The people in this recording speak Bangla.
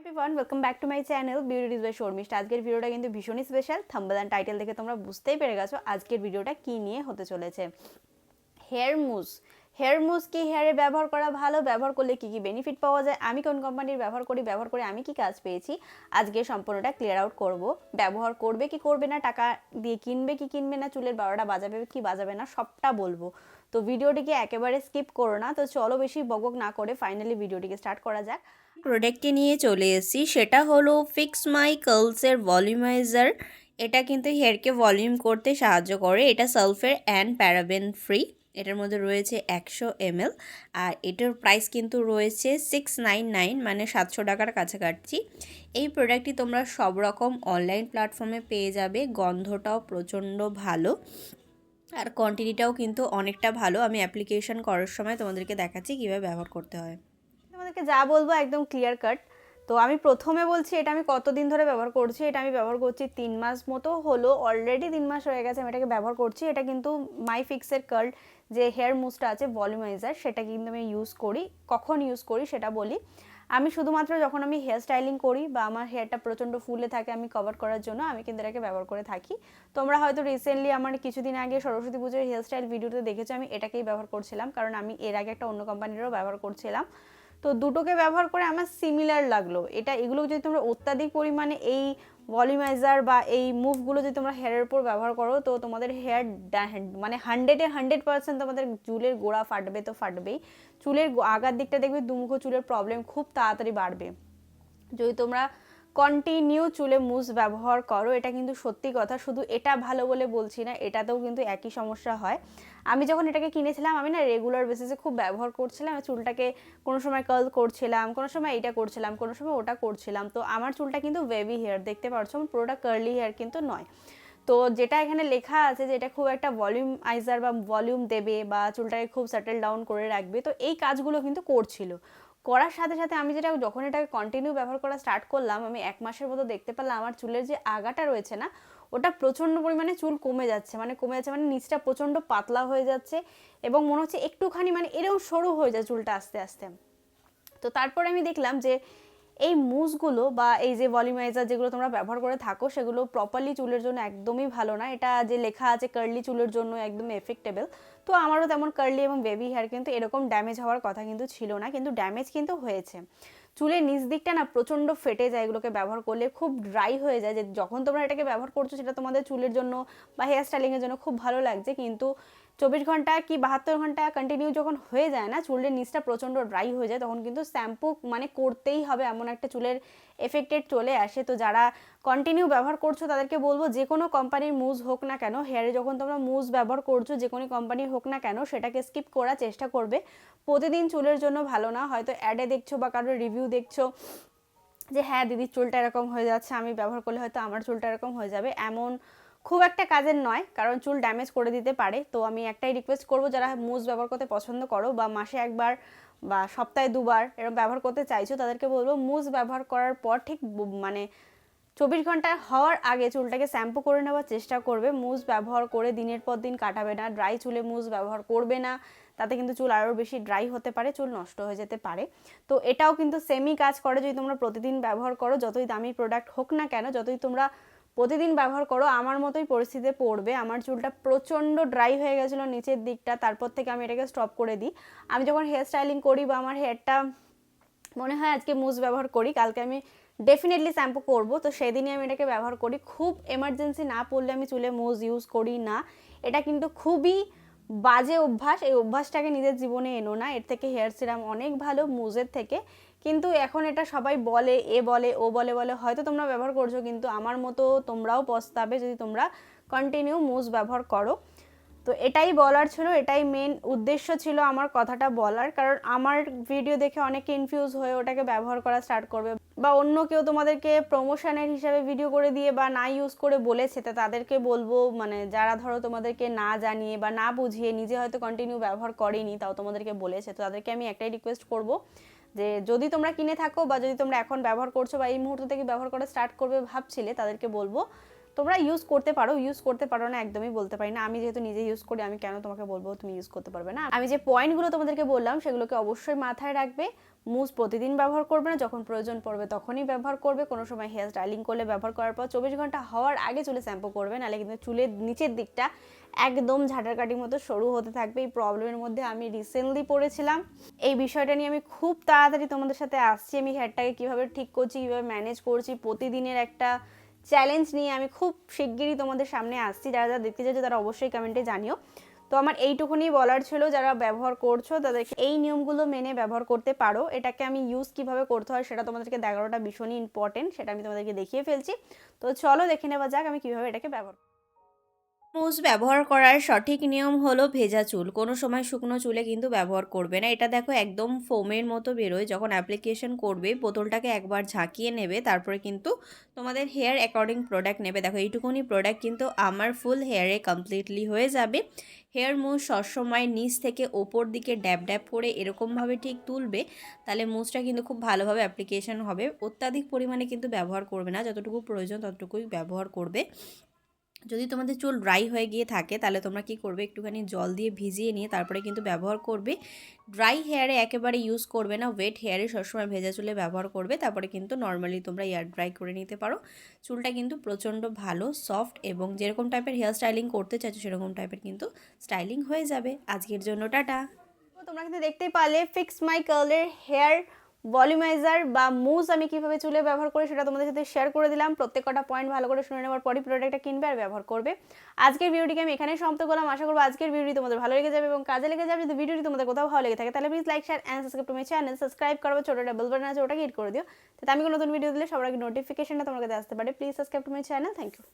Everyone welcome back to my channel beauty by Sharmishtha আজকের ভিডিওটা কিন্তু ভীষণই স্পেশাল থাম্বেল অ্যান্ড টাইটেল দেখে তোমরা বুঝতেই পেরে গেছো আজকের ভিডিওটা কী নিয়ে হতে চলেছে। হেয়ার মুস হেয়ার মুস কি হেয়ারে ব্যবহার করা ভালো? ব্যবহার করলে কী কী বেনিফিট পাওয়া যায়? আমি কোন কোম্পানির ব্যবহার করি? ব্যবহার করে আমি কি কাজ পেয়েছি? আজকে সম্পূর্ণটা ক্লিয়ার আউট করব। ব্যবহার করবে কি করবে না? টাকা দিয়ে কিনবে কি কিনবে না? চুলের বারোটা বাজাবে কি বাজাবে না? সবটা বলব। তো ভিডিওটিকে একেবারে স্কিপ করো না। তো চলো বেশি বকবক না করে ফাইনালি ভিডিওটিকে স্টার্ট করা যাক। প্রোডাক্টটি নিয়ে চলে এসেছি। সেটা হলো ফিক্স মাই কার্লসের ভলিউমাইজার এটা কিন্তু হেয়ারকে ভলিউম করতে সাহায্য করে। এটা সালফের অ্যান্ড প্যারাবেন ফ্রি এটার মধ্যে রয়েছে একশো এমএল আর এটার প্রাইস কিন্তু রয়েছে সিক্স নাইন নাইন মানে সাতশো টাকার কাছাকাছি। এই প্রোডাক্টটি তোমরা সব রকম অনলাইন প্ল্যাটফর্মে পেয়ে যাবে। গন্ধটাও প্রচণ্ড ভালো। আর কোয়ান্টিটিটাও কিন্তু অনেকটা ভালো। আমি অ্যাপ্লিকেশন করার সময় তোমাদেরকে দেখাচ্ছি কীভাবে ব্যবহার করতে হয়। তোমাদেরকে যা বলব একদম ক্লিয়ার কাট তো আমি প্রথমে বলছি, এটা আমি কতদিন ধরে ব্যবহার করছি, এটা আমি ব্যবহার করছি তিন মাস মতো হলো অলরেডি তিন মাস হয়ে গেছে আমি এটাকে ব্যবহার করছি। এটা কিন্তু মাই ফিক্সের কার্ড যে হেয়ার মুসটা আছে ভলিউমাইজার সেটা কিন্তু আমি ইউজ করি, কখন ইউজ করি সেটা বলি। আমি শুধুমাত্র যখন আমি হেয়ার স্টাইলিং করি বা আমার হেয়ারটা প্রচণ্ড ফুলে থাকে আমি কভার করার জন্য, আমি কিন্তু এটাকে ব্যবহার করে থাকি। তোমরা হয়তো রিসেন্টলি আমার কিছুদিন আগে সরস্বতী পুজোর হেয়ার স্টাইল ভিডিওতে দেখেছ, আমি এটাকেই ব্যবহার করছিলাম। কারণ আমি এর আগে একটা অন্য কোম্পানিরও ব্যবহার করছিলাম। তো দুটোকে ব্যবহার করে আমার সিমিলার লাগল। এটা এগুলো যদি তোমরা অত্যাধিক পরিমাণে এই ভলিউমাইজার বা এই মুভগুলো যদি তোমরা হেয়ারের উপর ব্যবহার করো, তো তোমাদের হেয়ার মানে হান্ড্রেডে হান্ড্রেড পার্সেন্ট তোমাদের চুলের গোড়া ফাটবে তো ফাটবেই। চুলের আগার দিকটা দেখবে, দুমুখো চুলের প্রবলেম খুব তাড়াতাড়ি বাড়বে। যদি তোমরা কন্টিনিউ চুলে মুস ব্যবহার করো, এটা কিন্তু সত্যি কথা। শুধু এটা ভালো বলে বলছি না, এটাতেও কিন্তু একই সমস্যা হয়। আমি যখন এটাকে কিনেছিলাম, আমি না রেগুলার বেসিসে খুব ব্যবহার করছিলাম চুলটাকে কোনো সময় কার্ল করছিলাম, কোনো সময় এইটা করছিলাম, কোনো সময় ওটা করছিলাম। তো আমার চুলটা কিন্তু ওয়েভি হেয়ার দেখতে পাচ্ছ আমার পুরোটা কার্লি হেয়ার কিন্তু নয়। তো যেটা এখানে লেখা আছে যে এটা খুব একটা ভলিউম আইজার বা ভলিউম দেবে বা চুলটাকে খুব সেটেল ডাউন করে রাখবে। তো এই কাজগুলো কিন্তু করছিল। করার সাথে সাথে আমি যেটা যখন এটাকে কন্টিনিউ ব্যবহার করা স্টার্ট করলাম, আমি এক মাসের মতো দেখতে পেলাম আমার চুলের যে আগাটা রয়েছে না, ওটা প্রচণ্ড পরিমাণে চুল কমে যাচ্ছে। মানে কমে যাচ্ছে মানে নিচটা প্রচণ্ড পাতলা হয়ে যাচ্ছে এবং মনে হচ্ছে একটুখানি মানে এরকম সরু হয়ে যায় চুলটা আস্তে আস্তে। তো তারপরে আমি দেখলাম যে এই মুসগুলো বা এই যে ভলিউমাইজার যেগুলো তোমরা ব্যবহার করে থাকো, সেগুলো প্রপারলি চুলের জন্য একদমই ভালো না। এটা যে লেখা আছে কার্লি চুলের জন্য একদম এফেক্টেবল তো আমারও তেমন কার্লি এবং বেবি হেয়ার কিন্তু এরকম ড্যামেজ হওয়ার কথা কিন্তু ছিল না, কিন্তু ড্যামেজ কিন্তু হয়েছে। চুলের নিচ দিকটা না প্রচণ্ড ফেটে যায় এগুলোকে ব্যবহার করলে, খুব ড্রাই হয়ে যায়। যে যখন তোমরা এটাকে ব্যবহার করছ, সেটা তোমাদের চুলের জন্য বা হেয়ার স্টাইলিংয়ের জন্য খুব ভালো লাগছে, কিন্তু চব্বিশ ঘণ্টা কি বাহাত্তর ঘণ্টা কন্টিনিউ যখন হয়ে যায় না, চুলের নিচটা প্রচণ্ড ড্রাই হয়ে যায়, তখন কিন্তু শ্যাম্পু মানে করতেই হবে এমন একটা চুলের এফেক্টেড চলে আসে। তো যারা কন্টিনিউ ব্যবহার করছ, তাদেরকে বলব যে কোনো কোম্পানির মুজ হোক না কেন হেয়ারে যখন তোমরা মুজ ব্যবহার করছ, যে কোনো কোম্পানির হোক না কেন, সেটাকে স্কিপ করার চেষ্টা করবে। প্রতিদিন চুলের জন্য ভালো না, হয়তো অ্যাডে দেখছ বা কারোর রিভিউ দেখছ যে হ্যাঁ দিদির চুলটা এরকম হয়ে যাচ্ছে, আমি ব্যবহার করলে হয়তো আমার চুলটা এরকম হয়ে যাবে। এমন খুব একটা কাজের নয়, কারণ চুল ড্যামেজ করে দিতে পারে। তো আমি একটাই রিকোয়েস্ট করব, যারা মুজ ব্যবহার করতে পছন্দ করো বা মাসে একবার বা সপ্তাহে দুবার এরকম ব্যবহার করতে চাইছো, তাদেরকে বলব মুজ ব্যবহার করার পর ঠিক মানে চব্বিশ ঘণ্টা হওয়ার আগে চুলটাকে শ্যাম্পু করে নেওয়ার চেষ্টা করবে। মুজ ব্যবহার করে দিনের পর দিন কাটাবে না ড্রাই চুলে মুজ ব্যবহার করবে না, তাতে কিন্তু চুল আরও বেশি ড্রাই হতে পারে, চুল নষ্ট হয়ে যেতে পারে। তো এটাও কিন্তু সেমই কাজ করে যদি তোমরা প্রতিদিন ব্যবহার করো, যতই দামি প্রোডাক্ট হোক না কেন, যতই তোমরা প্রতিদিন ব্যবহার করো, আমার মতোই পরিস্থিতিতে পড়বে। আমার চুলটা প্রচণ্ড ড্রাই হয়ে গেছিল নিচের দিকটা, তারপর থেকে আমি এটাকে স্টপ করে দিই। আমি যখন হেয়ার স্টাইলিং করি বা আমার হেয়ারটা মনে হয় আজকে মুজ ব্যবহার করি, কালকে আমি ডেফিনেটলি শ্যাম্পু করব। তো সেদিনই আমি এটাকে ব্যবহার করি। খুব এমার্জেন্সি না পড়লে আমি চুলে মুজ ইউজ করি না। এটা কিন্তু খুবই বাজে অভ্যাস। এই অভ্যাসটাকে নিজের জীবনে এনো না। এর থেকে হেয়ার সিরাম অনেক ভালো মুজের থেকে। কিন্তু এখন এটা সবাই বলে, এ বলে, ও বলে বলে, হয়তো তোমরা ব্যবহার করছ, কিন্তু আমার মতো তোমরাও পস্তাবে যদি তোমরা কন্টিনিউ মুজ ব্যবহার করো। তো এটাই বলার ছিল, এটাই মেন উদ্দেশ্য ছিল আমার কথাটা বলার, কারণ আমার ভিডিও দেখে অনেকে ইনফিউজ হয়ে ওটাকে ব্যবহার করা স্টার্ট করবে, বা অন্য কেউ তোমাদেরকে প্রমোশনের হিসাবে ভিডিও করে দিয়ে বা না ইউজ করে বলেছে, তা তাদেরকে বলব মানে যারা ধরো তোমাদেরকে না জানিয়ে বা না বুঝিয়ে নিজে হয়তো কন্টিনিউ ব্যবহার করেনি, তাও তোমাদেরকে বলেছে, তো তাদেরকে আমি একটাই রিকোয়েস্ট করব যে যদি তোমরা কিনে থাকো বা যদি তোমরা এখন ব্যবহার করছ বা এই মুহূর্ত থেকে ব্যবহার করা স্টার্ট করবে ভাবছিলে, তাদেরকে বলব। তোমরা ইউজ করতে পারো ইউজ করতে পারো না, একদমই বলতে পারি না। আমি যেহেতু নিজে ইউজ করি, আমি কেন তোমাকে বলব তুমি ইউজ করতে পারবে না? আমি যে পয়েন্টগুলো তোমাদেরকে বললাম, সেগুলোকে অবশ্যই মাথায় রাখবে। মুজ প্রতিদিন ব্যবহার করবে না, যখন প্রয়োজন পড়বে তখনই ব্যবহার করবে। কোনো সময় হেয়ার স্টাইলিং করলে ব্যবহার করার পর চব্বিশ ঘণ্টা হওয়ার আগে চুলে শ্যাম্পু করবে, নাহলে কিন্তু চুলের নিচের দিকটা একদম ঝাঁটার কাটির মতো সরু হতে থাকবে। এই প্রবলেমের মধ্যে আমি রিসেন্টলি পড়েছিলাম। এই বিষয়টা নিয়ে আমি খুব তাড়াতাড়ি তোমাদের সাথে আসছি। আমি হেয়ারটাকে কীভাবে ঠিক করছি, কীভাবে ম্যানেজ করছি, প্রতিদিনের একটা চ্যালেঞ্জ নিয়ে আমি খুব শিগগিরই তোমাদের সামনে আসছি। যারা যারা দেখতে চাইছো তারা অবশ্যই কমেন্টে জানিও। তো আমার এইটুকুনি বলার ছিল, যারা ব্যবহার করছ তাদেরকে এই নিয়মগুলো মেনে ব্যবহার করতে পারো। এটাকে আমি ইউজ কীভাবে করতে হয় সেটা তোমাদেরকে দেখানোটা ভীষণই ইম্পর্টেন্ট সেটা আমি তোমাদেরকে দেখিয়ে ফেলছি। তো চলো দেখে নেওয়া যাক আমি কীভাবে এটাকে ব্যবহার মুজ ব্যবহার করার সঠিক নিয়ম হলো ভেজা চুল। কোনো সময় শুকনো চুলে কিন্তু ব্যবহার করবে না। এটা দেখো একদম ফোমের মতো বেরোয়। যখন অ্যাপ্লিকেশন করবে, বোতলটাকে একবার ঝাঁকিয়ে নেবে, তারপরে কিন্তু তোমাদের হেয়ার অ্যাকর্ডিং প্রোডাক্ট নেবে। দেখো এইটুকুনি প্রোডাক্ট কিন্তু আমার ফুল হেয়ারে কমপ্লিটলি হয়ে যাবে। হেয়ার মুজ সবসময় নিচ থেকে ওপর দিকে ড্যাব ড্যাব করে এরকমভাবে ঠিক তুলবে। তাহলে মুজটা কিন্তু খুব ভালোভাবে অ্যাপ্লিকেশন হবে। অত্যাধিক পরিমাণে কিন্তু ব্যবহার করবে না। যতটুকু প্রয়োজন ততটুকুই ব্যবহার করবে। যদি তোমাদের চুল ড্রাই হয়ে গিয়ে থাকে, তাহলে তোমরা কি করবে? একটুখানি জল দিয়ে ভিজিয়ে নিয়ে তারপরে কিন্তু ব্যবহার করবে। ড্রাই হেয়ারে একেবারে ইউজ করবে না ওয়েট হেয়ারে সবসময় ভেজা চুলে ব্যবহার করবে, তারপরে কিন্তু নর্মালি তোমরা এয়ার ড্রাই করে নিতে পারো। চুলটা কিন্তু প্রচণ্ড ভালো সফট এবং যেরকম টাইপের হেয়ার স্টাইলিং করতে চাইছো, সেরকম টাইপের কিন্তু স্টাইলিং হয়ে যাবে। আজকের জন্য টাটা! তোমরা কিন্তু দেখতেই পারলে ফিক্স মাই কার্লের হেয়ার ভলিউমাইজার বা মুজ আমি কীভাবে চুলে ব্যবহার করি সেটা তোমাদের সাথে শেয়ার করে দিলাম। প্রত্যেক কটা পয়েন্ট ভালো করে শুনে নেওয়ার পরই প্রোডাক্টটা কিনবে আর ব্যবহার করবে। আজকের ভিডিওটিকে আমি এখানেই সমাপ্ত করলাম। আশা করব আজকের ভিডিও তোমাদের ভালো লেগে যাবে এবং কাজে লেগে যাবে। যদি ভিডিওটি তোমাদের কোথাও ভালো লেগে থাকে, তাহলে please like share and subscribe to my channel subscribe করবে ছোটোটা বেল বাটন আছে ওটাকে হিট করে দিও। তাতে আমি কোনো নতুন ভিডিও দিলে সবার আগে নোটিফিকেশনটা তোমার কাছে আসতে পারে। Please subscribe to my channel thank you